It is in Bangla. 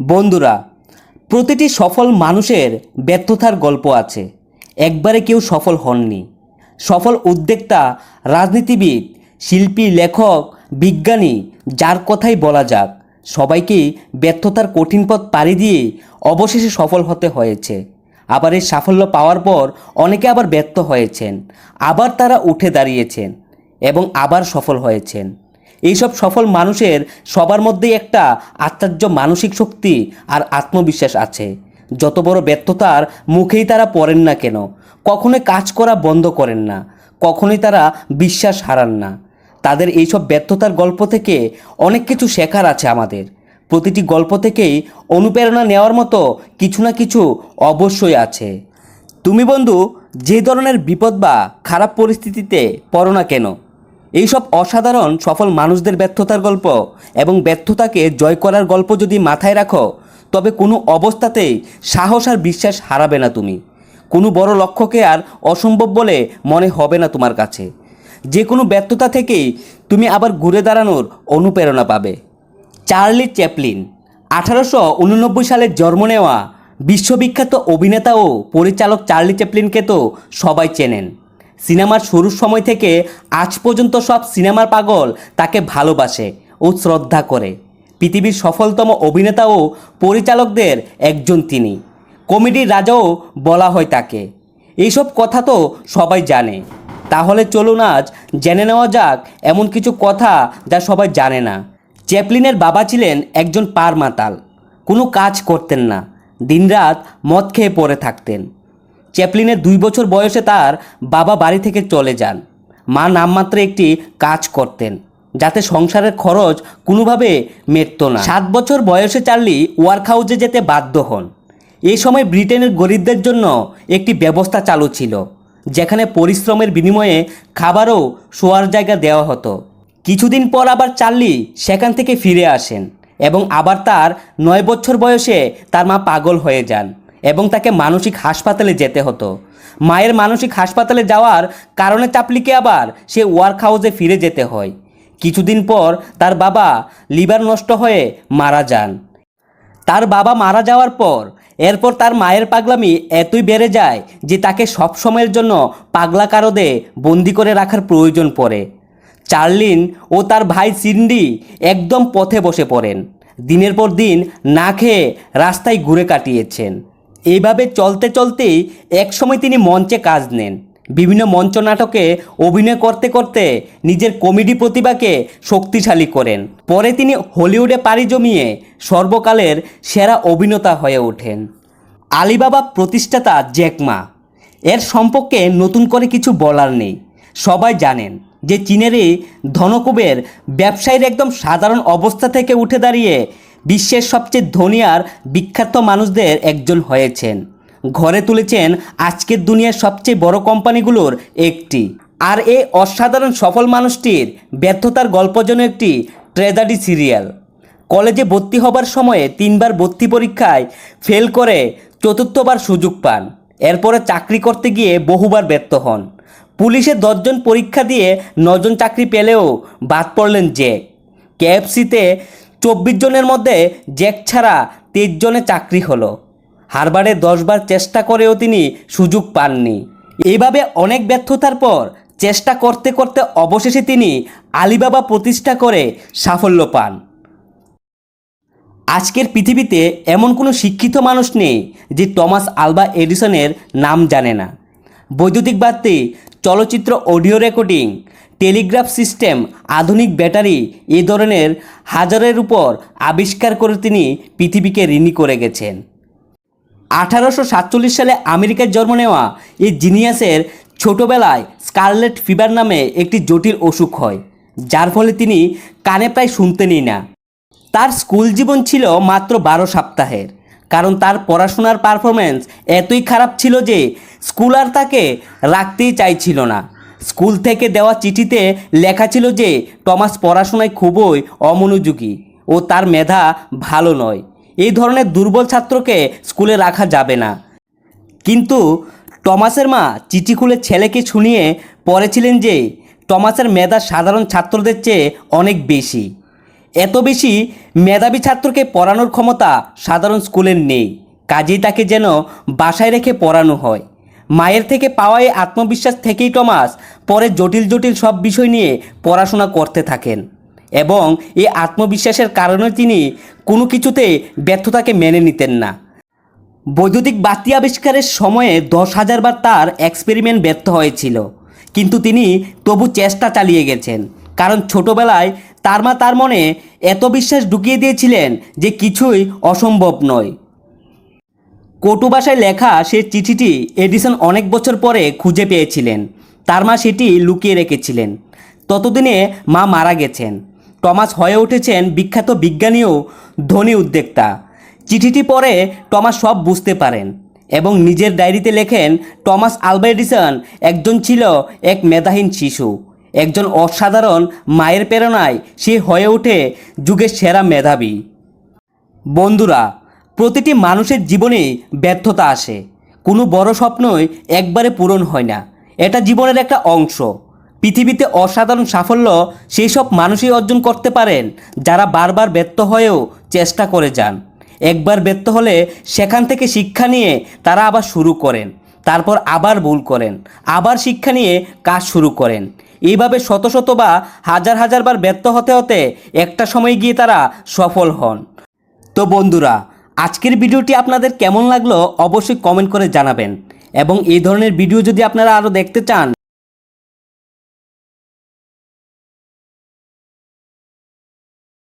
বন্ধুরা, প্রতিটি সফল মানুষের ব্যর্থতার গল্প আছে। একবারে কেউ সফল হননি। সফল উদ্যোক্তা, রাজনীতিবিদ, শিল্পী, লেখক, বিজ্ঞানী, যার কথাই বলা যাক সবাইকেই ব্যর্থতার কঠিন পথ পাড়ি দিয়ে অবশেষে সফল হতে হয়েছে। আবার এই সাফল্য পাওয়ার পর অনেকে আবার ব্যর্থ হয়েছেন। আবার তারা উঠে দাঁড়িয়েছেন এবং আবার সফল হয়েছেন। এইসব সফল মানুষের সবার মধ্যেই একটা আশ্চর্য মানসিক শক্তি আর আত্মবিশ্বাস আছে। যত বড় ব্যর্থতার মুখেই তারা পড়েন না কেন, কখনোই কাজ করা বন্ধ করেন না, কখনোই তারা বিশ্বাস হারান না। তাদের এইসব ব্যর্থতার গল্প থেকে অনেক কিছু শেখার আছে আমাদের। প্রতিটি গল্প থেকেই অনুপ্রেরণা নেওয়ার মতো কিছু না কিছু অবশ্যই আছে। তুমি বন্ধু, যে ধরনের বিপদ বা খারাপ পরিস্থিতিতে পড়ো না কেন এইসব অসাধারণ সফল মানুষদের ব্যর্থতার গল্প এবং ব্যর্থতাকে জয় করার গল্প যদি মাথায় রাখো, তবে কোনো অবস্থাতেই সাহস আর বিশ্বাস হারাবে না তুমি। কোনো বড় লক্ষ্যকে আর অসম্ভব বলে মনে হবে না তোমার কাছে। যে কোনো ব্যর্থতা থেকেই তুমি আবার ঘুরে দাঁড়ানোর অনুপ্রেরণা পাবে। চার্লি চ্যাপলিন, আঠারোশো উননব্বই সালে জন্ম নেওয়া বিশ্ববিখ্যাত অভিনেতা ও পরিচালক চার্লি চ্যাপলিনকে তো সবাই চেনেন। সিনেমার শুরুর সময় থেকে আজ পর্যন্ত সব সিনেমার পাগল তাকে ভালোবাসে ও শ্রদ্ধা করে। পৃথিবীর সফলতম অভিনেতা ও পরিচালকদের একজন তিনি। কমেডির রাজাও বলা হয় তাকে। এইসব কথা তো সবাই জানে। তাহলে চলুন আজ জেনে নেওয়া যাক এমন কিছু কথা যা সবাই জানে না। চ্যাপলিনের বাবা ছিলেন একজন পার মাতাল কোনো কাজ করতেন না। দিনরাত মদ খেয়ে পড়ে থাকতেন। চ্যাপলিনের দুই বছর বয়সে তার বাবা বাড়ি থেকে চলে যান। মা নামমাত্র একটি কাজ করতেন, যাতে সংসারের খরচ কোনোভাবে মেটত না। সাত বছর বয়সে চার্লি ওয়ার্ক হাউসে যেতে বাধ্য হন। এই সময় ব্রিটেনের গরিবদের জন্য একটি ব্যবস্থা চালু ছিল, যেখানে পরিশ্রমের বিনিময়ে খাবারও শোয়ার জায়গা দেওয়া হতো। কিছুদিন পর আবার চার্লি সেখান থেকে ফিরে আসেন এবং আবার তার নয় বছর বয়সে তার মা পাগল হয়ে যান। এবং তাকে মানসিক হাসপাতালে যেতে হতো। মায়ের মানসিক হাসপাতালে যাওয়ার কারণে চাপলিকে আবার সে ওয়ার্ক হাউসে ফিরে যেতে হয়। কিছুদিন পর তার বাবা লিভার নষ্ট হয়ে মারা যান। তার বাবা মারা যাওয়ার পর, এরপর তার মায়ের পাগলামি এতই বেড়ে যায় যে তাকে সব সময়ের জন্য পাগলা কারদে বন্দি করে রাখার প্রয়োজন পড়ে। চার্লিন ও তার ভাই সিন্ডি একদম পথে বসে পড়েন। দিনের পর দিন না খেয়ে রাস্তায় ঘুরে কাটিয়েছেন। এইভাবে চলতে চলতেই একসময় তিনি মঞ্চে কাজ নেন। বিভিন্ন মঞ্চ নাটকে অভিনয় করতে করতে নিজের কমেডি প্রতিভাকে শক্তিশালী করেন। পরে তিনি হলিউডে পাড়ি জমিয়ে সর্বকালের সেরা অভিনেতা হয়ে ওঠেন। আলিবাবা প্রতিষ্ঠাতা জ্যাকমা এর সম্পর্কে নতুন করে কিছু বলার নেই। সবাই জানেন যে চীনের এই ধনকুবের ব্যবসায়ীর একদম সাধারণ অবস্থা থেকে উঠে দাঁড়িয়ে বিশ্বের সবচেয়ে ধনী আর বিখ্যাত মানুষদের একজন হয়েছেন। ঘরে তুলেছেন আজকের দুনিয়ার সবচেয়ে বড় কোম্পানিগুলোর একটি। আর এই অসাধারণ সফল মানুষটির ব্যর্থতার গল্প যেন একটি ট্রেজাডি সিরিয়াল। কলেজে ভর্তি হবার সময়ে তিনবার ভর্তি পরীক্ষায় ফেল করে চতুর্থবার সুযোগ পান। এরপরে চাকরি করতে গিয়ে বহুবার ব্যর্থ হন। পুলিশে দশজন পরীক্ষা দিয়ে নজন চাকরি পেলেও বাদ পড়লেন জ্যাক কেএফসিতে চব্বিশ জনের মধ্যে জ্যাক ছাড়া তেইশ জনে চাকরি হলো। হারবারে দশবার চেষ্টা করেও তিনি সুযোগ পাননি। এইভাবে অনেক ব্যর্থতার পর চেষ্টা করতে করতে অবশেষে তিনি আলিবাবা প্রতিষ্ঠা করে সাফল্য পান। আজকের পৃথিবীতে এমন কোনো শিক্ষিত মানুষ নেই যে টমাস আলবা এডিসনের নাম জানে না। বৈদ্যুতিক বাতি, চলচ্চিত্র অডিও রেকর্ডিং টেলিগ্রাফ সিস্টেম, আধুনিক ব্যাটারি এ ধরনের হাজারের উপর আবিষ্কার করে তিনি পৃথিবীকে ঋণী করে গেছেন। আঠারোশো সাতচল্লিশ সালে আমেরিকায় জন্ম নেওয়া এই জিনিয়াসের ছোটোবেলায় স্কারলেট ফিভার নামে একটি জটিল অসুখ হয়, যার ফলে তিনি কানে প্রায় শুনতেনই না। তার স্কুল জীবন ছিল মাত্র বারো সপ্তাহের, কারণ তার পড়াশোনার পারফরমেন্স এতই খারাপ ছিল যে স্কুল আর তাকে রাখতেই চাইছিল না। স্কুল থেকে দেওয়া চিঠিতে লেখা ছিল যে, টমাস পড়াশোনায় খুবই অমনোযোগী ও তার মেধা ভালো নয়। এই ধরনের দুর্বল ছাত্রকে স্কুলে রাখা যাবে না। কিন্তু টমাসের মা চিঠি খুলে ছেলেকে শুনিয়ে পড়েছিলেন যে, টমাসের মেধা সাধারণ ছাত্রদের চেয়ে অনেক বেশি। এত বেশি মেধাবী ছাত্রকে পড়ানোর ক্ষমতা সাধারণ স্কুলের নেই। কাজেই তাকে যেন বাসায় রেখে পড়ানো হয়। মায়ের থেকে পাওয়া এই আত্মবিশ্বাস থেকেই টমাস পরে জটিল জটিল সব বিষয় নিয়ে পড়াশোনা করতে থাকেন এবং এই আত্মবিশ্বাসের কারণে তিনি কোনো কিছুতে ব্যর্থতাকে মেনে নিতেন না। বৈদ্যুতিক বাতি আবিষ্কারের সময়ে দশ হাজার বার তার এক্সপেরিমেন্ট ব্যর্থ হয়েছিল। কিন্তু তিনি তবু চেষ্টা চালিয়ে গেছেন। কারণ ছোটবেলায় তার মা তার মনে এত বিশ্বাস ঢুকিয়ে দিয়েছিলেন যে কিছুই অসম্ভব নয়। কটু ভাষায় লেখা সে চিঠিটি এডিসন অনেক বছর পরে খুঁজে পেয়েছিলেন। তার মা সেটি লুকিয়ে রেখেছিলেন। ততদিনে মা মারা গেছেন। টমাস হয়ে উঠেছেন বিখ্যাত বিজ্ঞানী ও ধনী উদ্যোক্তা। চিঠিটি পড়ে টমাস সব বুঝতে পারেন এবং নিজের ডায়েরিতে লেখেন, টমাস আলবা এডিসন একজন ছিল এক মেধাহীন শিশু। একজন অসাধারণ মায়ের প্রেরণায় সে হয়ে ওঠে যুগের সেরা মেধাবী। বন্ধুরা প্রতিটি মানুষের জীবনেই ব্যর্থতা আসে। কোনো বড় স্বপ্নই একবারে পূরণ হয় না। এটা জীবনের একটা অংশ। পৃথিবীতে অসাধারণ সাফল্য সেই সব মানুষই অর্জন করতে পারেন যারা বারবার ব্যর্থ হয়েও চেষ্টা করে যান। একবার ব্যর্থ হলে সেখান থেকে শিক্ষা নিয়ে তারা আবার শুরু করেন। তারপর আবার ভুল করেন। আবার শিক্ষা নিয়ে কাজ শুরু করেন। এইভাবে শত শত বা হাজার হাজার বার ব্যর্থ হতে হতে একটা সময় গিয়ে তারা সফল হন। তো বন্ধুরা আজকের ভিডিওটি আপনাদের কেমন লাগল অবশ্যই কমেন্ট করে জানাবেন। এবং এই ধরনের ভিডিও যদি আপনারা আরও দেখতে চান